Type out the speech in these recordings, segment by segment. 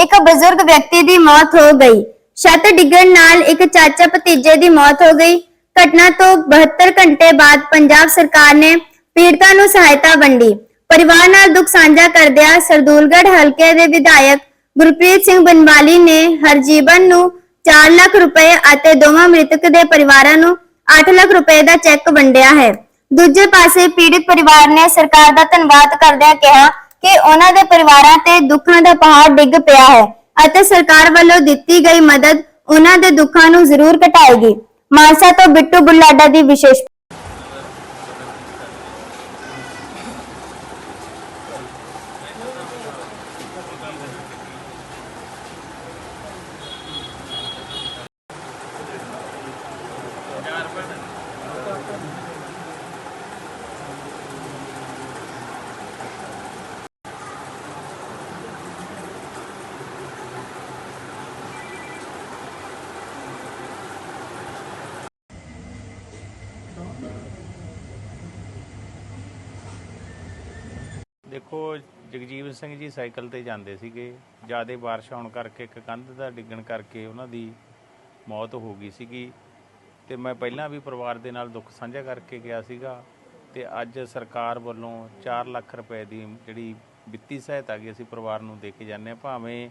ਇੱਕ ਬਜ਼ੁਰਗ ਵਿਅਕਤੀ ਦੀ ਮੌਤ ਹੋ ਗਈ। ਛੱਤ ਡਿੱਗਣ ਨਾਲ ਇੱਕ ਚਾਚਾ ਭਤੀਜੇ ਦੀ ਮੌਤ ਹੋ ਗਈ। ਘਟਨਾ ਤੋਂ 72 ਘੰਟੇ ਬਾਅਦ ਪੰਜਾਬ ਸਰਕਾਰ ਨੇ ਪੀੜਤਾਂ ਨੂੰ ਸਹਾਇਤਾ ਵੰਡੀ। ਪਰਿਵਾਰ ਨਾਲ ਦੁੱਖ ਸਾਂਝਾ ਕਰਦਿਆਂ ਸਰਦੂਲਗੜ੍ਹ ਹਲਕੇ ਦੇ ਵਿਧਾਇਕ ਗੁਰਪ੍ਰੀਤ ਸਿੰਘ ਬਨਵਾਲੀ ਨੇ ਹਰਜੀਵਨ ਨੂੰ 4 ਲੱਖ ਰੁਪਏ ਅਤੇ ਦੋਵਾਂ ਮ੍ਰਿਤਕ ਦੇ ਪਰਿਵਾਰਾਂ ਨੂੰ 8 ਲੱਖ ਰੁਪਏ ਦਾ ਚੈੱਕ ਵੰਡਿਆ ਹੈ। ਦੂਜੇ ਪਾਸੇ ਪੀੜਿਤ ਪਰਿਵਾਰ ਨੇ ਸਰਕਾਰ ਦਾ ਧੰਨਵਾਦ ਕਰਦਿਆਂ ਕਿਹਾ ਕਿ ਉਹਨਾਂ ਦੇ ਪਰਿਵਾਰਾਂ ਤੇ ਦੁੱਖਾਂ ਦਾ ਪਹਾੜ ਡਿੱਗ ਪਿਆ ਹੈ ਅਤੇ ਸਰਕਾਰ ਵੱਲੋਂ ਦਿੱਤੀ ਗਈ ਮਦਦ ਉਹਨਾਂ ਦੇ ਦੁੱਖਾਂ ਨੂੰ ਜ਼ਰੂਰ ਘਟਾਏਗੀ। ਮਾਨਸਾ ਤੋਂ ਬਿੱਟੂ ਬੁੱਲਾਡਾ ਦੀ ਵਿਸ਼ੇਸ਼ ਦੇਖੋ, ਜਗਜੀਵਨ ਸਿੰਘ ਜੀ ਸਾਈਕਲ ਤੇ ਜਾਂਦੇ ਸੀਗੇ। ਜ਼ਿਆਦਾ ਬਾਰਿਸ਼ ਆਉਣ ਕਰਕੇ ਇੱਕ ਕੰਧ ਦਾ ਡਿੱਗਣ ਕਰਕੇ ਉਹਨਾਂ ਦੀ ਮੌਤ ਹੋ ਗਈ ਸੀਗੀ। ਤੇ ਮੈਂ ਪਹਿਲਾਂ ਵੀ ਪਰਿਵਾਰ ਦੇ ਨਾਲ ਦੁੱਖ ਸਾਂਝਾ ਕਰਕੇ ਗਿਆ ਸੀਗਾ। ਤੇ ਅੱਜ ਸਰਕਾਰ ਵੱਲੋਂ 4 ਲੱਖ ਰੁਪਏ ਦੀ ਜਿਹੜੀ ਵਿੱਤੀ ਸਹਾਇਤਾ ਗਈ ਅਸੀਂ ਪਰਿਵਾਰ ਨੂੰ ਦੇ ਕੇ ਜਾਂਦੇ ਹਾਂ। ਭਾਵੇਂ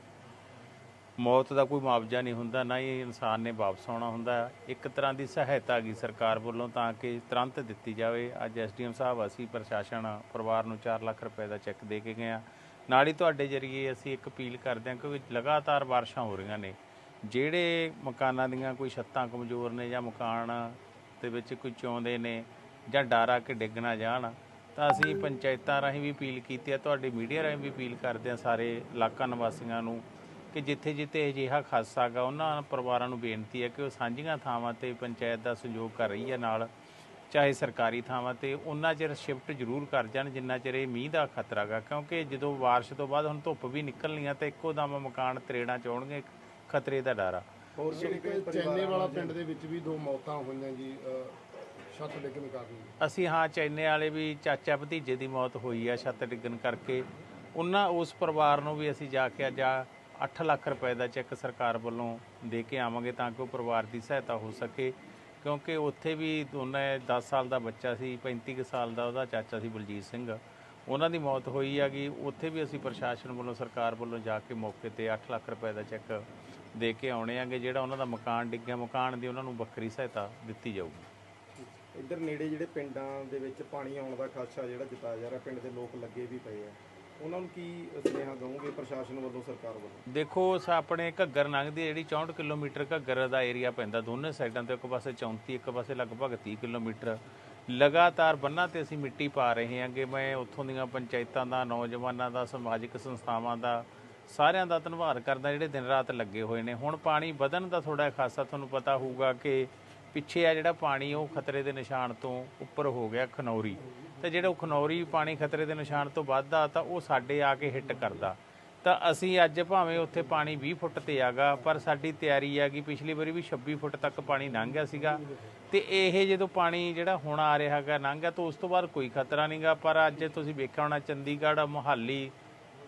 ਮੌਤ ਦਾ ਕੋਈ ਮੁਆਵਜ਼ਾ ਨਹੀਂ ਹੁੰਦਾ, ਨਾ ਹੀ ਇਨਸਾਨ ਨੇ ਵਾਪਸ ਆਉਣਾ ਹੁੰਦਾ। ਇੱਕ ਤਰ੍ਹਾਂ ਦੀ ਸਹਾਇਤਾ ਗਈ ਸਰਕਾਰ ਵੱਲੋਂ ਤਾਂ ਕਿ ਤੁਰੰਤ ਦਿੱਤੀ ਜਾਵੇ। ਅੱਜ ਐਸਡੀਐਮ ਸਾਹਿਬ, ਅਸੀਂ ਪ੍ਰਸ਼ਾਸਨ, ਪਰਿਵਾਰ ਨੂੰ 4 ਲੱਖ ਰੁਪਏ ਦਾ ਚੈੱਕ ਦੇ ਕੇ ਗਏ ਆ ਨਾਲ ਹੀ ਤੁਹਾਡੇ ਜਰੀਏ ਅਸੀਂ ਇੱਕ ਅਪੀਲ ਕਰਦੇ ਹਾਂ ਕਿ ਲਗਾਤਾਰ ਬਾਰਿਸ਼ਾਂ ਹੋ ਰਹੀਆਂ ਨੇ। ਜਿਹੜੇ ਮਕਾਨਾਂ ਦੀਆਂ ਕੋਈ ਛੱਤਾਂ ਕਮਜ਼ੋਰ ਨੇ ਜਾਂ ਮਕਾਨ ਦੇ ਵਿੱਚ ਕੋਈ ਚੌਂਦੇ ਨੇ ਜਾਂ ਡਰ ਆ ਕਿ ਡਿੱਗ ਨਾ ਜਾਣ, ਤਾਂ ਅਸੀਂ ਪੰਚਾਇਤਾਂ ਰਾਹੀਂ ਵੀ ਅਪੀਲ ਕੀਤੀ ਹੈ, ਤੁਹਾਡੀ ਮੀਡੀਆ ਰਾਹੀਂ ਵੀ ਅਪੀਲ ਕਰਦੇ ਹਾਂ ਸਾਰੇ ਇਲਾਕਾ ਨਿਵਾਸੀਆਂ ਨੂੰ ਕਿ ਜਿੱਥੇ ਜਿੱਥੇ ਅਜਿਹਾ ਹਾਦਸਾ ਗਾ ਉਹਨਾਂ ਪਰਿਵਾਰਾਂ ਨੂੰ ਬੇਨਤੀ ਹੈ ਕਿ ਉਹ ਸਾਂਝੀਆਂ ਥਾਵਾਂ ਤੇ ਪੰਚਾਇਤ ਦਾ ਸਹਿਯੋਗ ਕਰ ਰਹੀ ਹੈ ਨਾਲ ਚਾਹੇ ਸਰਕਾਰੀ ਥਾਵਾਂ ਤੇ ਉਹਨਾਂ ਚਿਰ ਸ਼ਿਫਟ ਜ਼ਰੂਰ ਕਰ ਜਾਣ ਜਿੰਨਾ ਚਿਰ ਇਹ ਮੀਂਹ ਦਾ ਖਤਰਾ ਗਾ ਕਿਉਂਕਿ ਜਦੋਂ ਬਾਰਿਸ਼ ਤੋਂ ਬਾਅਦ ਹੁਣ ਧੁੱਪ ਵੀ ਨਿਕਲਣੀ ਆ ਤੇ ਇੱਕੋ ਦਮ ਮਕਾਨ ਤਰੇੜਾਂ ਚੋਣਗੇ ਖਤਰੇ ਦਾ ਡਰ ਆ। ਹੋਰ ਚੈਨੇ ਵਾਲਾ ਪਿੰਡ ਦੇ ਵਿੱਚ ਵੀ ਦੋ ਮੌਤਾਂ ਹੋਈਆਂ ਜੀ ਛੱਤ ਡਿੱਗਣ ਕਾਰਨ। ਅਸੀਂ ਹਾਂ ਚੈਨੇ ਵਾਲੇ ਵੀ ਚਾਚਾ ਭਤੀਜੇ ਦੀ ਮੌਤ ਹੋਈ ਆ ਛੱਤ ਡਿੱਗਣ ਕਰਕੇ। ਉਹਨਾਂ ਉਸ ਪਰਿਵਾਰ ਨੂੰ ਵੀ ਅਸੀਂ ਜਾ ਕੇ ਅੱਜ 8 ਲੱਖ ਰੁਪਏ ਦਾ ਚੈੱਕ ਸਰਕਾਰ ਵੱਲੋਂ ਦੇ ਕੇ ਆਵਾਂਗੇ ਤਾਂ ਕਿ ਉਹ ਪਰਿਵਾਰ ਦੀ ਸਹਾਇਤਾ ਹੋ ਸਕੇ। ਕਿਉਂਕਿ ਉੱਥੇ ਵੀ ਦੋਨੇ 10 ਸਾਲ ਦਾ ਬੱਚਾ ਸੀ 35 ਕੁ ਸਾਲ ਦਾ ਉਹਦਾ ਚਾਚਾ ਸੀ ਬਲਜੀਤ ਸਿੰਘ। ਉਹਨਾਂ ਦੀ ਮੌਤ ਹੋਈ ਹੈਗੀ ਉੱਥੇ ਵੀ ਅਸੀਂ ਪ੍ਰਸ਼ਾਸਨ ਵੱਲੋਂ, ਸਰਕਾਰ ਵੱਲੋਂ ਜਾ ਕੇ ਮੌਕੇ ਤੇ 8 ਲੱਖ ਰੁਪਏ ਦਾ ਚੈੱਕ ਦੇ ਕੇ ਆਉਣੇ ਆਂਗੇ, ਜਿਹੜਾ ਉਹਨਾਂ ਦਾ ਮਕਾਨ ਡਿੱਗਿਆ, ਮਕਾਨ ਦੀ ਉਹਨਾਂ ਨੂੰ ਵੱਖਰੀ ਸਹਾਇਤਾ ਦਿੱਤੀ ਜਾਊਗੀ। ਇੱਧਰ ਨੇੜੇ ਜਿਹੜੇ ਪਿੰਡਾਂ ਦੇ ਵਿੱਚ ਪਾਣੀ ਆਉਣ ਦਾ ਖਾਸਾ ਜਿਹੜਾ ਜਤਾਇਆ ਜਾ ਰਿਹਾ, ਪਿੰਡ ਦੇ ਲੋਕ ਲੱਗੇ ਵੀ ਪਏ ਆ। ਉਹਨਾਂ ਨੂੰ ਕੀ ਸੁਨੇਹਾ ਦਵੋਗੇ ਪ੍ਰਸ਼ਾਸਨ ਵੱਲੋਂ, ਸਰਕਾਰ ਵੱਲੋਂ? ਦੇਖੋ, ਸ ਆਪਣੇ ਘੱਗਰ ਲੰਘਦੀ ਹੈ, ਜਿਹੜੀ 64 ਕਿਲੋਮੀਟਰ ਘੱਗਰ ਦਾ ਏਰੀਆ ਪੈਂਦਾ, ਦੋਨੇ ਸਾਈਡਾਂ ਤੇ ਇੱਕ ਪਾਸੇ 34 ਇੱਕ ਪਾਸੇ ਲਗਭਗ 30 ਕਿਲੋਮੀਟਰ। ਲਗਾਤਾਰ ਬੰਨਾਂ ਤੇ ਅਸੀਂ ਮਿੱਟੀ ਪਾ ਰਹੇ ਹਾਂ ਕਿ ਮੈਂ ਉੱਥੋਂ ਦੀਆਂ ਪੰਚਾਇਤਾਂ ਦਾ, ਨੌਜਵਾਨਾਂ ਦਾ, ਸਮਾਜਿਕ ਸੰਸਥਾਵਾਂ ਦਾ ਸਾਰਿਆਂ ਦਾ ਧੰਨਵਾਦ ਕਰਦਾ, ਜਿਹੜੇ ਦਿਨ ਰਾਤ ਲੱਗੇ ਹੋਏ ਨੇ। ਹੁਣ ਪਾਣੀ ਵਧਣ ਦਾ ਥੋੜਾ ਖਾਸਾ ਤੁਹਾਨੂੰ ਪਤਾ ਹੋਊਗਾ ਕਿ ਪਿੱਛੇ ਆ ਜਿਹੜਾ ਪਾਣੀ, ਉਹ ਖਤਰੇ ਦੇ ਨਿਸ਼ਾਨ ਤੋਂ ਉੱਪਰ ਹੋ ਗਿਆ, ਖਨੌਰੀ। ਤੇ ਜਿਹੜਾ ਉਹ ਖਨੌਰੀ ਪਾਣੀ ਖਤਰੇ ਦੇ ਨਿਸ਼ਾਨ ਤੋਂ ਵੱਧਦਾ ਤਾਂ ਉਹ ਸਾਡੇ ਆ ਕੇ ਹਿੱਟ ਕਰਦਾ। ਤਾਂ ਅਸੀਂ ਅੱਜ ਭਾਵੇਂ ਉੱਥੇ ਪਾਣੀ 20 ਫੁੱਟ ਤੇ ਆਗਾ, ਪਰ ਸਾਡੀ ਤਿਆਰੀ ਆ ਕਿ ਪਿਛਲੀ ਵਾਰੀ ਵੀ 26 ਫੁੱਟ ਤੱਕ ਪਾਣੀ ਲੰਘ ਗਿਆ ਸੀਗਾ। ਤੇ ਇਹ ਜਦੋਂ ਪਾਣੀ ਜਿਹੜਾ ਹੁਣ ਆ ਰਿਹਾ ਹੈਗਾ ਲੰਘਿਆ ਤਾਂ ਉਸ ਤੋਂ ਬਾਅਦ ਕੋਈ ਖਤਰਾ ਨਹੀਂਗਾ ਪਰ ਅੱਜ ਤੁਸੀਂ ਵੇਖਿਆ ਹੋਣਾ ਚੰਡੀਗੜ੍ਹ, ਮੁਹਾਲੀ,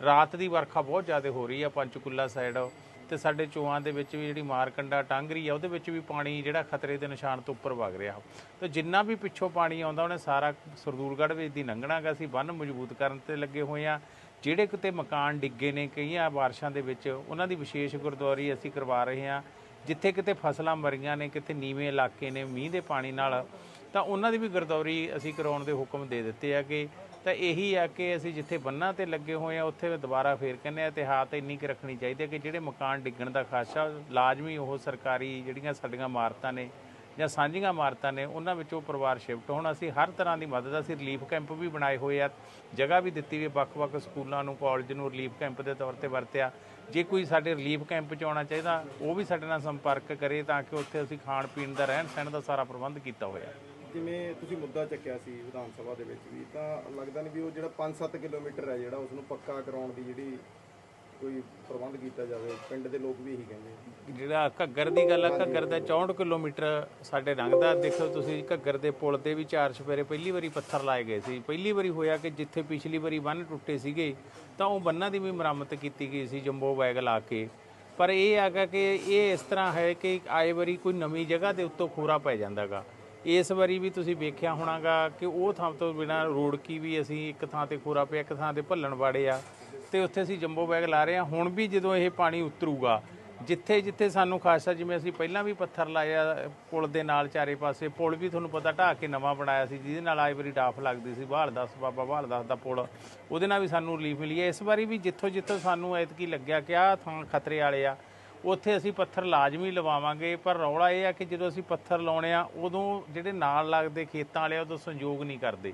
ਰਾਤ ਦੀ ਵਰਖਾ ਬਹੁਤ ਜ਼ਿਆਦਾ ਹੋ ਰਹੀ ਆ ਪੰਚਕੁਲਾ ਸਾਈਡ ਤੇ ਸਾਡੇ ਚੋਆਂ ਦੇ ਵਿੱਚ ਵੀ ਜਿਹੜੀ ਮਾਰਕੰਡਾ ਟਾਂਗਰੀ ਆ, ਉਹਦੇ ਵਿੱਚ ਵੀ ਪਾਣੀ ਜਿਹੜਾ ਖਤਰੇ ਦੇ ਨਿਸ਼ਾਨ ਤੋਂ ਉੱਪਰ ਵਗ ਰਿਹਾ। ਤੇ ਜਿੰਨਾ ਵੀ ਪਿੱਛੋਂ ਪਾਣੀ ਆਉਂਦਾ, ਉਹਨੇ ਸਾਰਾ ਸਰਦੂਲਗੜ੍ਹ ਵਿੱਚ ਦੀ ਲੰਘਣਾਗਾ ਅਸੀਂ ਬੰਨ ਮਜ਼ਬੂਤ ਕਰਨ ਤੇ ਲੱਗੇ ਹੋਏ ਆ। ਜਿਹੜੇ ਕਿਤੇ ਮਕਾਨ ਡਿੱਗੇ ਨੇ, ਕਈਆਂ ਬਾਰਿਸ਼ਾਂ ਦੇ ਵਿੱਚ, ਉਹਨਾਂ ਦੀ ਵਿਸ਼ੇਸ਼ ਗੁਰਦੁਆਰੀ ਅਸੀਂ ਕਰਵਾ ਰਹੇ ਹਾਂ। ਜਿੱਥੇ ਕਿਤੇ ਫਸਲਾਂ ਮਰੀਆਂ ਨੇ, ਕਿਤੇ ਨੀਵੇਂ ਇਲਾਕੇ ਨੇ, ਮੀਂਹ ਦੇ ਪਾਣੀ ਨਾਲ ਤਾਂ ਉਹਨਾਂ ਦੀ ਵੀ ਗਰਦੌਰੀ ਅਸੀਂ ਕਰਾਉਣ ਦੇ ਹੁਕਮ ਦੇ ਦਿੱਤੇ ਆ ਕਿ ਤਾਂ ਇਹੀ ਆ ਕਿ ਅਸੀਂ ਜਿੱਥੇ ਬੰਨਾਂ ਤੇ ਲੱਗੇ ਹੋਏ ਆ, ਉੱਥੇ ਦੁਬਾਰਾ ਫੇਰ ਕਹਿੰਦੇ ਆ ਇਤਿਹਾਤ ਇੰਨੀ ਕੁ ਰੱਖਣੀ ਚਾਹੀਦੀ ਹੈ ਕਿ ਜਿਹੜੇ ਮਕਾਨ ਡਿੱਗਣ ਦਾ ਖਾਸਾ ਲਾਜ਼ਮੀ ਉਹ ਸਰਕਾਰੀ ਜਿਹੜੀਆਂ ਸਾਡੀਆਂ ਇਮਾਰਤਾਂ ਨੇ ਜਾਂ ਸਾਂਝੀਆਂ ਇਮਾਰਤਾਂ ਨੇ, ਉਹਨਾਂ ਵਿੱਚੋਂ ਪਰਿਵਾਰ ਸ਼ਿਫਟ ਹੋਣ। ਅਸੀਂ ਹਰ ਤਰ੍ਹਾਂ ਦੀ ਮਦਦ ਅਸੀਂ ਰਿਲੀਫ ਕੈਂਪ ਵੀ ਬਣਾਏ ਹੋਏ ਆ, ਜਗ੍ਹਾ ਵੀ ਦਿੱਤੀ ਵੀ ਵੱਖ-ਵੱਖ ਸਕੂਲਾਂ ਨੂੰ, ਕਾਲਜ ਨੂੰ ਰਿਲੀਫ ਕੈਂਪ ਦੇ ਤੌਰ ਤੇ ਵਰਤਿਆ। ਜੇ ਕੋਈ ਸਾਡੇ ਰਿਲੀਫ ਕੈਂਪ 'ਚ ਆਉਣਾ ਚਾਹੀਦਾ, ਉਹ ਵੀ ਸਾਡੇ ਨਾਲ ਸੰਪਰਕ ਕਰੇ ਤਾਂ ਕਿ ਉੱਥੇ ਅਸੀਂ ਖਾਣ ਪੀਣ ਦਾ ਰਹਿਣ ਸਹਿਣ ਦਾ ਸਾਰਾ ਪ੍ਰਬੰਧ ਕੀਤਾ ਹੋਇਆ। ਜਿਵੇਂ ਤੁਸੀਂ ਮੁੱਦਾ ਚੱਕਿਆ ਸੀ ਵਿਧਾਨ ਸਭਾ ਦੇ ਵਿੱਚ ਵੀ, ਤਾਂ ਲੱਗਦਾ ਨਹੀਂ ਵੀ ਉਹ ਜਿਹੜਾ 5-7 ਕਿਲੋਮੀਟਰ ਹੈ ਜਿਹੜਾ ਉਸ ਨੂੰ ਪੱਕਾ ਕਰਾਉਣ ਦੀ ਜਿਹੜੀ ਕੋਈ ਪ੍ਰਬੰਧ ਕੀਤਾ ਜਾਵੇ, ਪਿੰਡ ਦੇ ਲੋਕ ਵੀ ਇਹੀ ਕਹਿੰਦੇ ਜਿਹੜਾ ਘੱਗਰ ਦੀ ਗੱਲ ਆ, ਘੱਗਰ ਦਾ 64 ਕਿਲੋਮੀਟਰ ਸਾਡੇ ਲੰਘਦਾ ਦੇਖੋ ਤੁਸੀਂ ਘੱਗਰ ਦੇ ਪੁਲ ਤੇ ਵੀ ਚਾਰ ਚਫੇਰੇ ਪਹਿਲੀ ਵਾਰੀ ਪੱਥਰ ਲਾਏ ਗਏ ਸੀ। ਪਹਿਲੀ ਵਾਰੀ ਹੋਇਆ ਕਿ ਜਿੱਥੇ ਪਿਛਲੀ ਵਾਰੀ ਬੰਨ ਟੁੱਟੇ ਸੀਗੇ, ਤਾਂ ਉਹ ਬੰਨਾਂ ਦੀ ਵੀ ਮੁਰੰਮਤ ਕੀਤੀ ਗਈ ਸੀ, ਜੰਬੋ ਬੈਗ ਲਾ ਕੇ। ਪਰ ਇਹ ਹੈਗਾ ਕਿ ਇਹ ਇਸ ਤਰ੍ਹਾਂ ਹੈ ਕਿ ਆਏ ਵਾਰੀ ਕੋਈ ਨਵੀਂ ਜਗ੍ਹਾ ਦੇ ਉੱਤੋਂ ਖੋਰਾ ਪੈ ਜਾਂਦਾਗਾ। ਇਸ ਵਾਰੀ ਵੀ ਤੁਸੀਂ ਵੇਖਿਆ ਹੋਣਾਗਾ ਕਿ ਉਹ ਥਾਂ ਤੋਂ ਬਿਨਾ ਰੋੜਕੀ ਵੀ ਅਸੀਂ ਇੱਕ ਥਾਂ ਤੇ ਖੋਰਾ ਪਿਆ, ਇੱਕ ਥਾਂ ਤੇ ਭੱਲਣ ਵਾੜੇ ਆ। ਤੇ ਉੱਥੇ ਅਸੀਂ ਜੰਬੋ ਬੈਗ ਲਾ ਰਹੇ ਹਾਂ। ਹੁਣ ਵੀ ਜਦੋਂ ਇਹ ਪਾਣੀ ਉਤਰੂਗਾ, ਜਿੱਥੇ ਜਿੱਥੇ ਸਾਨੂੰ ਖਾਸਾ ਜਿਵੇਂ ਅਸੀਂ ਪਹਿਲਾਂ ਵੀ ਪੱਥਰ ਲਾਇਆ ਪੁਲ ਦੇ ਨਾਲ ਚਾਰੇ ਪਾਸੇ, ਪੁਲ ਵੀ ਤੁਹਾਨੂੰ ਪਤਾ ਢਾਹ ਕੇ ਨਵਾਂ ਬਣਾਇਆ ਸੀ, ਜਿਹਦੇ ਨਾਲ ਆਈ ਵਾਰੀ ਡਾਫ ਲੱਗਦੀ ਸੀ ਬਹਾਲ ਦਸ ਬਾਬਾ ਬਹਾਲ ਦਸ ਦਾ ਪੁਲ। ਉਹਦੇ ਨਾਲ ਵੀ ਸਾਨੂੰ ਰਿਲੀਫ ਮਿਲੀ ਹੈ ਇਸ ਵਾਰੀ ਵੀ ਜਿੱਥੋਂ ਜਿੱਥੋਂ ਸਾਨੂੰ ਐਤਕੀ ਲੱਗਿਆ ਕਿ ਆਹ ਥਾਂ ਖਤਰੇ ਵਾਲੇ ਆ। ਉੱਥੇ ਅਸੀਂ ਪੱਥਰ ਲਾਜ਼ਮੀ ਲਵਾਵਾਂਗੇ ਪਰ ਰੌਲਾ ਇਹ ਆ ਕਿ ਜਦੋਂ ਅਸੀਂ ਪੱਥਰ ਲਾਉਣੇ ਆ ਉਦੋਂ ਜਿਹੜੇ ਨਾਲ ਲੱਗਦੇ ਖੇਤਾਂ ਵਾਲੇ ਆ, ਉਦੋਂ ਸੰਯੋਗ ਨਹੀਂ ਕਰਦੇ।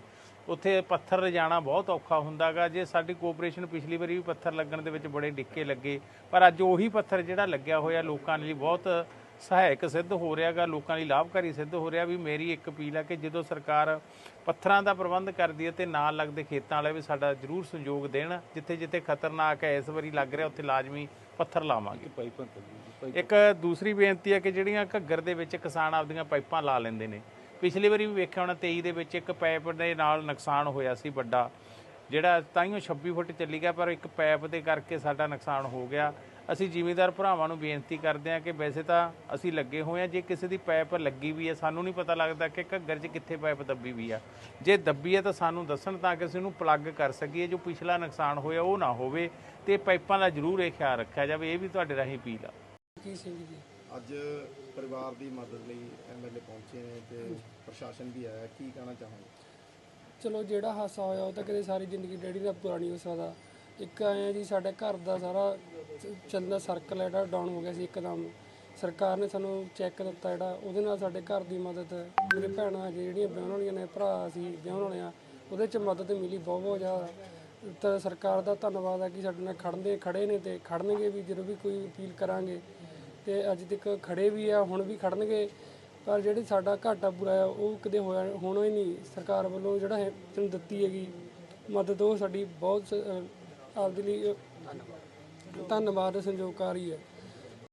ਉੱਥੇ ਪੱਥਰ ਲਿਜਾਣਾ ਬਹੁਤ ਔਖਾ ਹੁੰਦਾਗਾ। ਜੇ ਸਾਡੀ ਕੋਆਪਰੇਸ਼ਨ ਪਿਛਲੀ ਵਾਰੀ ਵੀ ਪੱਥਰ ਲੱਗਣ ਦੇ ਵਿੱਚ ਬੜੇ ਡਿੱਕੇ ਲੱਗੇ ਪਰ ਅੱਜ ਉਹੀ ਪੱਥਰ ਜਿਹੜਾ ਲੱਗਿਆ ਹੋਇਆ ਲੋਕਾਂ ਲਈ ਬਹੁਤ ਸਹਾਇਕ ਸਿੱਧ ਹੋ ਰਿਹਾਗਾ ਲੋਕਾਂ ਲਈ ਲਾਭਕਾਰੀ ਸਿੱਧ ਹੋ ਰਿਹਾ ਵੀ ਮੇਰੀ ਇੱਕ ਅਪੀਲ ਹੈ ਕਿ ਜਦੋਂ ਸਰਕਾਰ ਪੱਥਰਾਂ ਦਾ ਪ੍ਰਬੰਧ ਕਰਦੀ ਹੈ ਤੇ ਨਾਲ ਲੱਗਦੇ ਖੇਤਾਂ ਵਾਲੇ ਵੀ ਸਾਡਾ ਜ਼ਰੂਰ ਸੰਯੋਗ ਦੇਣ ਜਿੱਥੇ ਜਿੱਥੇ ਖਤਰਨਾਕ ਹੈ ਇਸ ਵਾਰੀ ਲੱਗ ਰਿਹਾ ਉੱਥੇ ਲਾਜ਼ਮੀ ਪੱਥਰ ਲਾਵਾਂਗੇ। ਇੱਕ ਦੂਸਰੀ ਬੇਨਤੀ ਹੈ ਕਿ ਜਿਹੜੀਆਂ ਘੱਗਰ ਦੇ ਵਿੱਚ ਕਿਸਾਨ ਆਪਦੀਆਂ ਪਾਈਪਾਂ ਲਾ ਲੈਂਦੇ ਨੇ। ਪਿਛਲੀ ਵਾਰੀ ਵੀ ਵੇਖਿਆ ਹੋਣਾ 23 ਦੇ ਵਿੱਚ ਇੱਕ ਪਾਈਪ ਦੇ ਨਾਲ ਨੁਕਸਾਨ ਹੋਇਆ ਸੀ ਵੱਡਾ ਜਿਹੜਾ ਤਾਈਓ 26 ਫੁੱਟ ਚੱਲੀ ਗਿਆ ਪਰ ਇੱਕ ਪਾਈਪ ਦੇ ਕਰਕੇ ਸਾਡਾ ਨੁਕਸਾਨ ਹੋ ਗਿਆ। ਅਸੀਂ ਜ਼ਿਮੀਂਦਾਰ ਭਰਾਵਾਂ ਨੂੰ ਬੇਨਤੀ ਕਰਦੇ ਹਾਂ ਕਿ ਵੈਸੇ ਤਾਂ ਅਸੀਂ ਲੱਗੇ ਹੋਏ ਹਾਂ ਜੇ ਕਿਸੇ ਦੀ ਪਾਈਪ ਲੱਗੀ ਵੀ ਹੈ ਸਾਨੂੰ ਨਹੀਂ ਪਤਾ ਲੱਗਦਾ ਕਿ ਘੱਗਰ 'ਚ ਕਿੱਥੇ ਪਾਈਪ ਦੱਬੀ ਵੀ ਆ। ਜੇ ਦੱਬੀ ਹੈ ਤਾਂ ਸਾਨੂੰ ਦੱਸਣ ਤਾਂ ਕਿ ਅਸੀਂ ਉਹਨੂੰ ਪਲੱਗ ਕਰ ਸਕੀਏ ਜੋ ਪਿਛਲਾ ਨੁਕਸਾਨ ਹੋਇਆ ਉਹ ਨਾ ਹੋਵੇ ਤੇ ਪਾਈਪਾਂ ਦਾ ਜ਼ਰੂਰ ਇਹ ਖਿਆਲ ਰੱਖਿਆ ਜਾਵੇ ਇਹ ਵੀ ਤੁਹਾਡੇ ਰਾਹੀਂ ਅਪੀਲ ਆ। ਕੀ ਸਿੰਘ ਜੀ। ਅੱਜ ਪਰਿਵਾਰ ਦੀ ਮਦਦ ਲਈ ਐਮਐਲਏ ਪਹੁੰਚੇ ਨੇ ਤੇ ਪ੍ਰਸ਼ਾਸਨ ਵੀ ਆਇਆ ਕੀ ਕਹਿਣਾ ਚਾਹੋਗੇ? ਚਲੋ ਜਿਹੜਾ ਹਾਸਾ ਹੋਇਆ ਉਹ ਤਾਂ ਕਦੇ ਸਾਰੀ ਜ਼ਿੰਦਗੀ ਡੈਡੀ ਦਾ ਪੂਰਾ ਨਹੀਂ ਹੋ ਸਕਦਾ ਇੱਕ ਆਇਆ ਜੀ, ਸਾਡੇ ਘਰ ਦਾ ਸਾਰਾ ਚ- ਚੱਲਦਾ ਸਰਕਲ ਜਿਹੜਾ ਡਾਊਨ ਹੋ ਗਿਆ ਸੀ ਇੱਕਦਮ। ਸਰਕਾਰ ਨੇ ਸਾਨੂੰ ਚੈੱਕ ਦਿੱਤਾ ਜਿਹੜਾ, ਉਹਦੇ ਨਾਲ ਸਾਡੇ ਘਰ ਦੀ ਮਦਦ, ਮੇਰੇ ਭੈਣਾਂ ਹਜੇ ਜਿਹੜੀਆਂ, ਵਿਆਹੁਣ ਵਾਲੀਆਂ ਨੇ, ਭਰਾ ਸੀ, ਵਿਆਹੁਣ ਵਾਲੇ ਆ, ਉਹਦੇ ਚ ਮਦਦ ਮਿਲੀ ਬਹੁਤ ਬਹੁਤ ਜ਼ਿਆਦਾ। ਤਾਂ ਸਰਕਾਰ ਦਾ ਧੰਨਵਾਦ ਹੈ ਕਿ ਸਾਡੇ ਨਾਲ ਖੜਦੇ ਖੜੇ ਨੇ ਤੇ ਖੜਨਗੇ ਵੀ, ਜਦੋਂ ਵੀ ਕੋਈ ਅਪੀਲ ਕਰਾਂਗੇ। ਤੇ ਅੱਜ ਤੱਕ ਖੜੇ ਵੀ ਆ, ਹੁਣ ਵੀ ਖੜਨਗੇ ਪਰ ਜਿਹੜੀ ਸਾਡਾ ਘਾਟਾ ਪੂਰਾ ਆ, ਉਹ ਕਦੇ ਹੋਇਆ, ਹੋਣਾ ਹੀ ਨਹੀਂ। ਸਰਕਾਰ ਵੱਲੋਂ ਜਿਹੜਾ ਹੈ ਦਿੱਤੀ ਹੈਗੀ ਮਦਦ, ਉਹ ਸਾਡੀ ਬਹੁਤ ਆਪਦੇ ਲਈ ਅਹ ਧੰਨਵਾਦ ਸੰਯੋਗਕਾਰੀ ਹੈ।